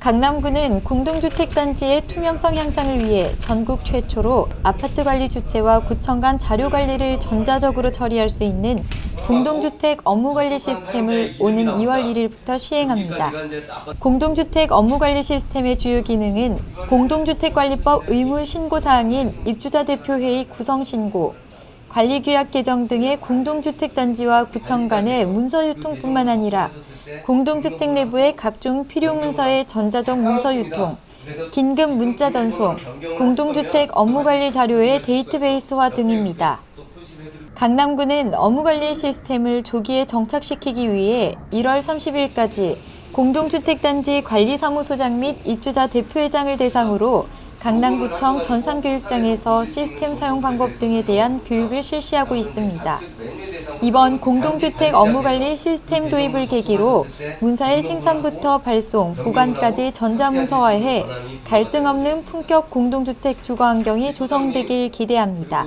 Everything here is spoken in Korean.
강남구는 공동주택단지의 투명성 향상을 위해 전국 최초로 아파트 관리 주체와 구청 간 자료 관리를 전자적으로 처리할 수 있는 공동주택 업무 관리 시스템을 오는 2월 1일부터 시행합니다. 공동주택 업무 관리 시스템의 주요 기능은 공동주택관리법 의무 신고 사항인 입주자 대표회의 구성 신고, 관리규약 개정 등의 공동주택단지와 구청 간의 문서 유통뿐만 아니라 공동주택 내부의 각종 필요 문서의 전자적 문서 유통, 긴급 문자 전송, 공동주택 업무관리 자료의 데이터베이스화 등입니다. 강남구는 업무관리 시스템을 조기에 정착시키기 위해 1월 30일까지 공동주택단지 관리사무소장 및 입주자 대표회장을 대상으로 강남구청 전산교육장에서 시스템 사용 방법 등에 대한 교육을 실시하고 있습니다. 이번 공동주택 업무관리 시스템 도입을 계기로 문서의 생산부터 발송, 보관까지 전자문서화해 갈등 없는 품격 공동주택 주거 환경이 조성되길 기대합니다.